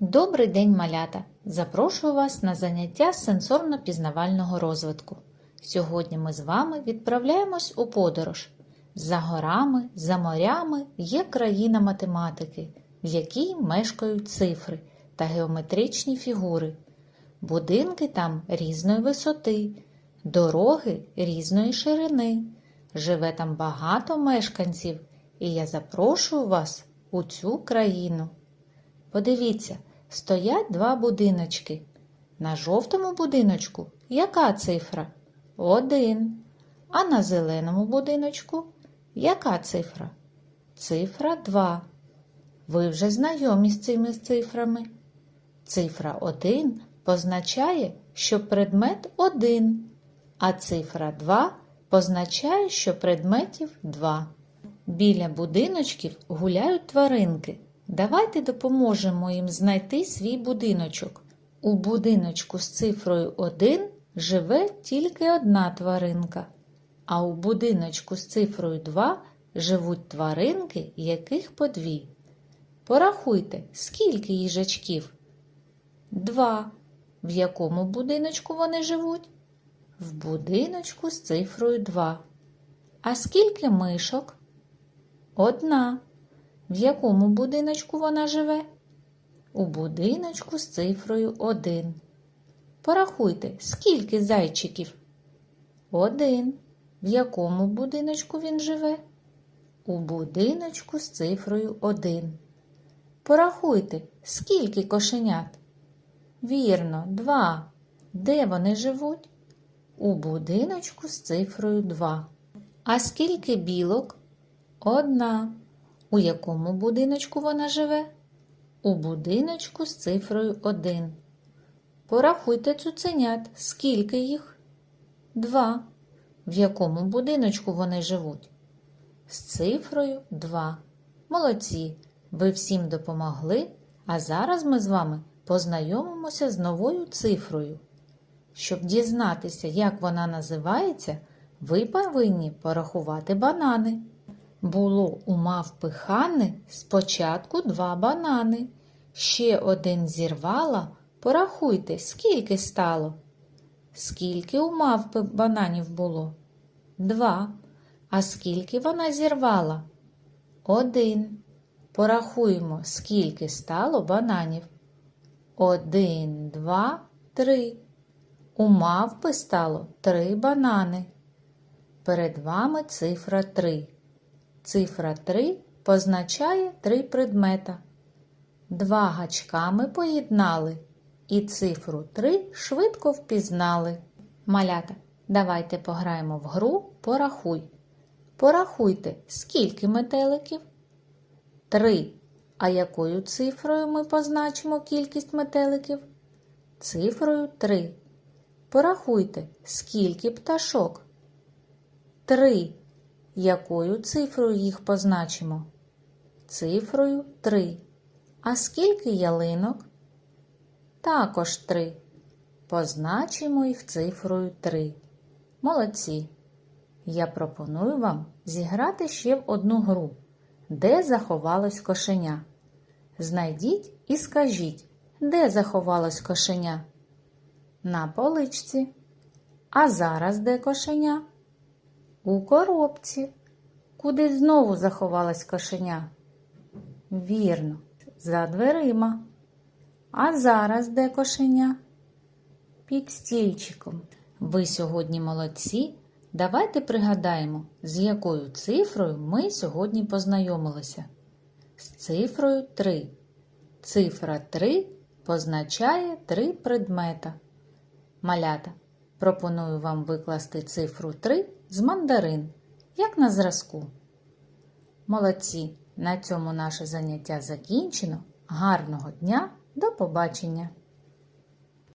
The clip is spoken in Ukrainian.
Добрий день, малята! Запрошую вас на заняття сенсорно-пізнавального розвитку. Сьогодні ми з вами відправляємось у подорож. За горами, за морями є країна математики, в якій мешкають цифри та геометричні фігури. Будинки там різної висоти, дороги різної ширини. Живе там багато мешканців, і я запрошую вас у цю країну. Подивіться, стоять два будиночки. На жовтому будиночку яка цифра? Один. А на зеленому будиночку яка цифра? Цифра 2. Ви вже знайомі з цими цифрами. Цифра 1 позначає, що предмет 1, а цифра 2 позначає, що предметів 2. Біля будиночків гуляють тваринки. Давайте допоможемо їм знайти свій будиночок. У будиночку з цифрою 1 живе тільки одна тваринка, а у будиночку з цифрою 2 живуть тваринки, яких по дві. Порахуйте, скільки їжачків? Два. В якому будиночку вони живуть? В будиночку з цифрою 2. А скільки мишок? Одна. В якому будиночку вона живе? У будиночку з цифрою 1. Порахуйте, скільки зайчиків? Один. В якому будиночку він живе? У будиночку з цифрою 1. Порахуйте, скільки кошенят? Вірно, два. Де вони живуть? У будиночку з цифрою 2. А скільки білок? Одна. У якому будиночку вона живе? У будиночку з цифрою 1. Порахуйте цуценят. Скільки їх? Два. В якому будиночку вони живуть? З цифрою 2. Молодці! Ви всім допомогли, а зараз ми з вами познайомимося з новою цифрою. Щоб дізнатися, як вона називається, ви повинні порахувати банани. Було у мавпи Ханни спочатку два банани. Ще один зірвала. Порахуйте, скільки стало. Скільки у мавпи бананів було? Два. А скільки вона зірвала? Один. Порахуємо, скільки стало бананів. Один, два, три. У мавпи стало три банани. Перед вами цифра три. Цифра 3 позначає три предмета. Два гачками поєднали і цифру 3 швидко впізнали. Малята, давайте пограємо в гру Порахуй. Порахуйте, скільки метеликів? Три. А якою цифрою ми позначимо кількість метеликів? Цифрою 3. Порахуйте, скільки пташок? Три. Якою цифрою їх позначимо? Цифрою 3. А скільки ялинок? Також 3. Позначимо їх цифрою 3. Молодці. Я пропоную вам зіграти ще в одну гру, де заховалось кошеня. Знайдіть і скажіть, де заховалось кошеня? На поличці. А зараз де кошеня? У коробці. Куди знову заховалась кошеня? Вірно, за дверима. А зараз де кошеня? Під стільчиком. Ви сьогодні молодці. Давайте пригадаємо, з якою цифрою ми сьогодні познайомилися. З цифрою 3. Цифра 3 позначає три предмета. Малята. Пропоную вам викласти цифру 3 з мандарин, як на зразку. Молодці! На цьому наше заняття закінчено. Гарного дня! До побачення!